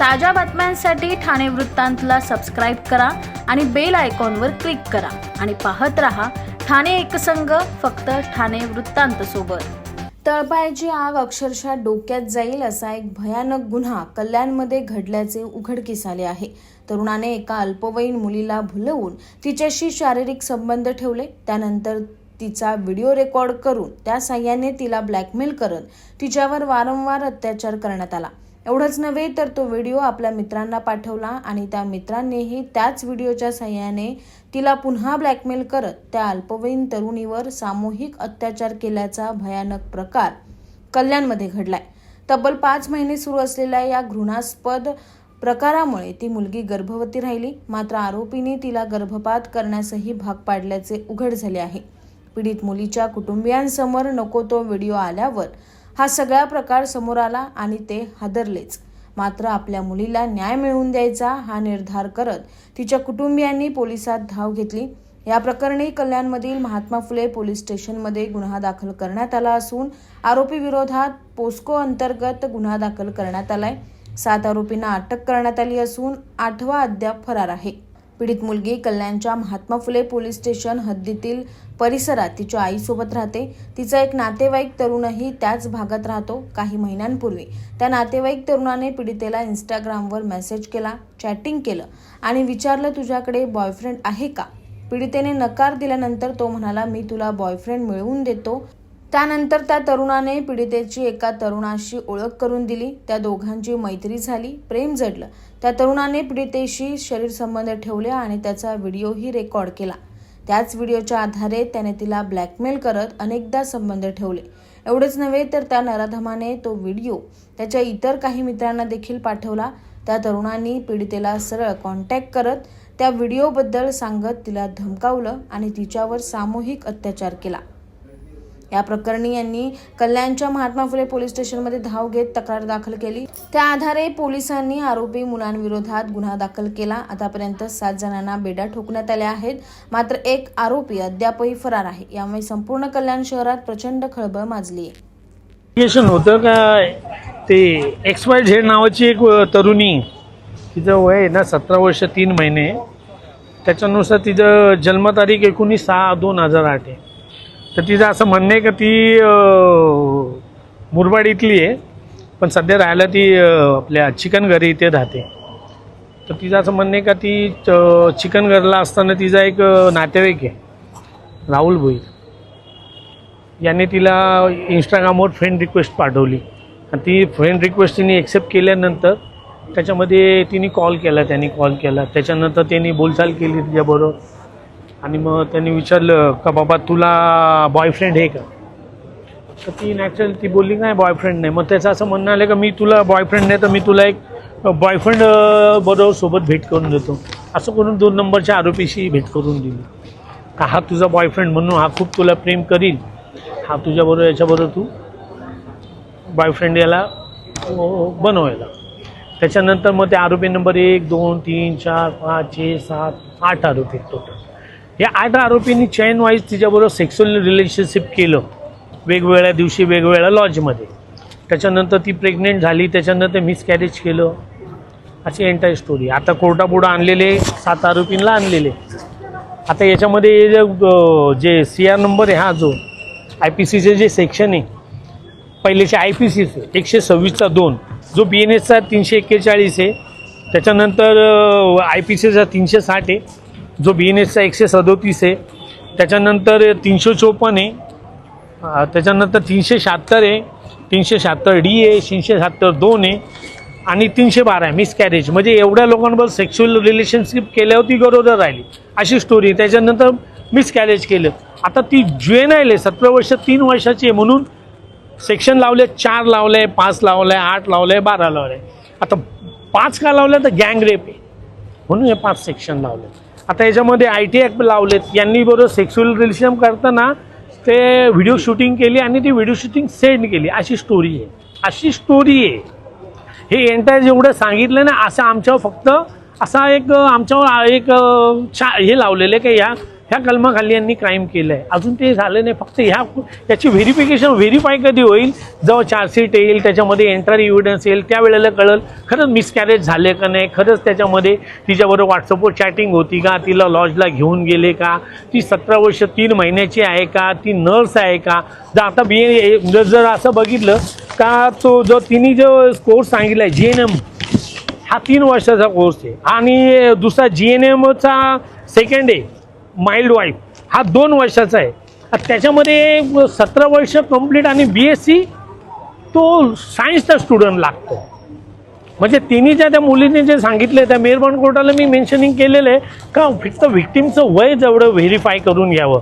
ताज्या बातम्यांसाठी ठाणे वृत्तांतला सबस्क्राईब करा आणि बेल आयकॉनवर क्लिक करा. आणि पाहत रहा ठाणे एकसंघ फक्त ठाणे वृत्तांत सोबत. तळपायाची आग अक्षरशः डोक्यात जाईल असा एक भयानक गुन्हा कल्याणमध्ये घडल्याचे उघडकीस आले आहे. तरुणाने एका अल्पवयीन मुलीला भुलवून तिच्याशी शारीरिक संबंध ठेवले. त्यानंतर तिचा व्हिडिओ रेकॉर्ड करून त्या साह्याने तिला ब्लॅकमेल करत तिच्यावर वारंवार अत्याचार करण्यात आला. एवढंच नव्हे तर तो व्हिडिओ आपल्या मित्रांना पाठवला आणि त्या मित्रांनीही त्याच व्हिडिओच्या सहाय्याने तिला पुन्हा ब्लॅकमेल करत त्या अल्पवयीन तरुणीवर सामूहिक अत्याचार केल्याचा भयानक प्रकार कल्याणमध्ये घडलाय. तब्बल पाच महिने सुरू असलेल्या या घृणास्पद प्रकारामुळे ती मुलगी गर्भवती राहिली. मात्र आरोपींनी तिला गर्भपात करण्यासही भाग पाडल्याचे उघड झाले आहे. पीडित मुलीच्या कुटुंबियांसमोर नको तो व्हिडिओ आल्यावर हा सगळा प्रकार समोर आला आणि ते हादरलेच. मात्र आपल्या मुलीला न्याय मिळवून द्यायचा हा निर्धार करत तिच्या कुटुंबियांनी पोलिसात धाव घेतली. या प्रकरणी कल्याणमधील महात्मा फुले पोलीस स्टेशनमध्ये गुन्हा दाखल करण्यात आला असून आरोपी विरोधात पोस्को अंतर्गत गुन्हा दाखल करण्यात आलाय. सात आरोपींना अटक करण्यात आली असून आठवा अद्याप फरार आहे. पीडित मुलगी कल्याणच्या महात्मा फुले पोलीस स्टेशन हद्दीतील परिसरात तिच्या आईसोबत राहते. तिचा एक नातेवाईक तरुणही त्याच भागात राहतो. काही महिन्यांपूर्वी त्या नातेवाईक तरुणाने पीडितेला इंस्टाग्रामवर मेसेज केला चॅटिंग केलं आणि विचारलं तुझ्याकडे बॉयफ्रेंड आहे का? पीडितेने नकार दिल्यानंतर तो म्हणाला मी तुला बॉयफ्रेंड मिळवून देतो. त्यानंतर त्या तरुणाने पीडितेची एका तरुणाशी ओळख करून दिली. त्या दोघांची मैत्री झाली प्रेम जडलं. त्या तरुणाने पीडितेशी शरीर संबंध ठेवले आणि त्याचा व्हिडिओही रेकॉर्ड केला. त्याच व्हिडिओच्या आधारे त्याने तिला ब्लॅकमेल करत अनेकदा संबंध ठेवले. एवढेच नव्हे तर त्या नराधमाने तो व्हिडिओ त्याच्या इतर काही मित्रांना देखील पाठवला. त्या तरुणांनी पीडितेला सरळ कॉन्टॅक्ट करत त्या व्हिडिओबद्दल सांगत तिला धमकावलं आणि तिच्यावर सामूहिक अत्याचार केला. या प्रकरणी यांनी कल्याणच्या महात्मा फुले पोलीस स्टेशनमध्ये धाव घेत तक्रार दाखल केली. त्या आधारे पोलिसांनी आरोपी मुलांविरोधात गुन्हा दाखल केला. आतापर्यंत सात जणांना बेड्या ठोकण्यात आल्या आहेत. मात्र एक आरोपी अद्यापही फरार आहे. यामुळे संपूर्ण कल्याण शहरात प्रचंड खळबळ माजली आहे होतं का? ते एक्स वाय झेड नावाची एक तरुणी तिचं वय आहे ना सतरा वर्ष तीन महिने. त्याच्यानुसार तिचं जन्मतारीख एकोणीस सहा दोन हजार आठ आहे. तर तिचं असं म्हणणं आहे का ती मुरबाड इथली आहे पण सध्या राहायला ती आपल्या चिकनघरी इथे राहते. तर तिचं असं म्हणणं आहे का ती च- चिकनघरला असताना तिचा एक नातेवाईक आहे राहुल भोईर. याने तिला इंस्टाग्रामवर फ्रेंड रिक्वेस्ट पाठवली. आणि ती फ्रेंड रिक्वेस्ट तिने एक्सेप्ट केल्यानंतर त्याच्यामध्ये तिने कॉल केला त्यांनी कॉल केला. त्याच्यानंतर त्यांनी बोलचाल केली तिच्याबरोबर. आणि मग त्यांनी विचारलं का बाबा तुला बॉयफ्रेंड आहे का? तर ती नॅचरल ती बोलली नाही बॉयफ्रेंड नाही. मग त्याचं असं म्हणणं आलं का मी तुला बॉयफ्रेंड नाही तर मी तुला एक बॉयफ्रेंड बरोबर सोबत भेट करून देतो. असं करून दोन नंबरच्या आरोपीशी भेट करून दिली. का हा तुझा बॉयफ्रेंड म्हणून हा खूप तुला प्रेम करील? हा तुझ्याबरोबर याच्याबरोबर तू बॉयफ्रेंड याला बनवायला. त्याच्यानंतर मग ते आरोपी नंबर एक दोन तीन चार पाच छे सात आठ आरोपी टोटल या आठ आरोपींनी चैन वाईज तिच्याबरोबर सेक्स्युअल रिलेशनशिप केलं. वेगवेगळ्या दिवशी वेगवेगळ्या लॉजमध्ये त्याच्यानंतर ती प्रेग्नेंट झाली त्याच्यानंतर मिसकॅरेज केलं. अशी एंटायर स्टोरी आता कोर्टापुढं आणलेले सात आरोपींना आणलेले. आता याच्यामध्ये जे, जे सी आर नंबर आहे हा जो आय पी सीचे जे सेक्शन आहे पहिलेचे आय पी सीचे एकशे सव्वीसचा दोन. जो बी एन एसचा तीनशे एक्केचाळीस आहे त्याच्यानंतर आय पी सीचा तीनशे साठ आहे. जो बी एन एसचा एकशे सदोतीस आहे त्याच्यानंतर तीनशे चोपन्न आहे त्याच्यानंतर तीनशे शहात्तर आहे तीनशे शहात्तर डी आहे तीनशे शहात्तर दोन आहे आणि तीनशे बारा आहे मिसकॅरेज म्हणजे एवढ्या लोकांबरोबर सेक्शुअल रिलेशनशिप केल्यावर ती गरोदर राहिली. अशी स्टोरी त्याच्यानंतर मिसकॅरेज केलं. आता ती ज्वेनाईल आहे सतरा वर्ष तीन वर्षाची आहे म्हणून सेक्शन लावले चार लावले पाच लावले आठ लावले बारा लावले. आता पाच का लावलं तर गँग रेप आहे. म्हणून हे पाच सेक्शन लावले. आता याच्यामध्ये आय टी ॲक्ट लावलेत. यांनी बरोबर सेक्स्युअल रिलेशन करताना ते व्हिडिओ शूटिंग केली आणि ती व्हिडिओ शूटिंग सेंड केली. अशी स्टोरी आहे. अशी स्टोरी आहे. हे एंटायर जेवढं सांगितलं ना असं आमच्यावर फक्त असा एक आमच्यावर एक चा हे लावलेलं आहे की या ह्या कलमाखाली यांनी क्राईम केलं आहे अजून ते झालं नाही. फक्त ह्या याची व्हेरिफिकेशन व्हेरीफाय कधी होईल? जेव्हा चार्जशीट येईल त्याच्यामध्ये एंटर इव्हिडन्स येईल त्यावेळेला कळल. खरंच मिसकॅरेज झाले का नाही? खरंच त्याच्यामध्ये तिच्याबरोबर व्हॉट्सअपवर चॅटिंग होती का? तिला लॉजला घेऊन गेले का? ती सतरा वर्ष तीन महिन्याची आहे का? ती नर्स आहे का? जर आता बी ए जर असं बघितलं का तो जो तिने जो कोर्स सांगितला आहे जी एन एम हा तीन वर्षाचा कोर्स आहे. आणि दुसरा जी एन एमचा सेकंड आहे. Midwife. हा दोन वर्षाचा आहे. त्याच्यामध्ये सतरा वर्ष कंप्लीट आणि बी एस सी तो सायन्सचा स्टुडंट लागतो. म्हणजे तिने ज्या त्या मुलीने जे सांगितलं त्या मेहरबान कोर्टाला मी मेन्शनिंग केलेलं आहे का फक्त व्हिक्टीमचं वय जेवढं व्हेरीफाय करून घ्यावं.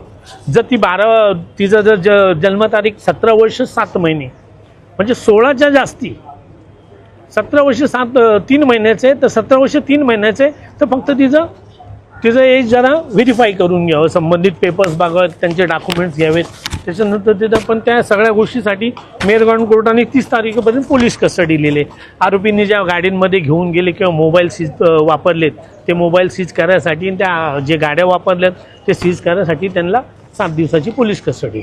जर ती बारा तिचं जर ज जन्मतारीख सतरा वर्ष सात महिने म्हणजे सोळाच्या जास्ती. सतरा वर्ष सात तीन महिन्याचे तर सतरा वर्ष तीन महिन्याचे तर फक्त तिचं तिचं एज जरा व्हेरीफाय करून घ्यावं संबंधित पेपर्स बघावेत त्यांचे डॉक्युमेंट्स घ्यावेत. त्याच्यानंतर तिथं पण त्या सगळ्या गोष्टीसाठी मेरगाव कोर्टाने तीस तारखेपर्यंत पोलीस कस्टडी लिहिले. आरोपींनी ज्या गाड्यांमध्ये घेऊन गेले किंवा मोबाईल सीज वापरलेत ते मोबाईल सीज करायसाठी आणि त्या जे गाड्या वापरल्यात ते सीज करायसाठी त्यांना सात दिवसाची पोलीस कस्टडी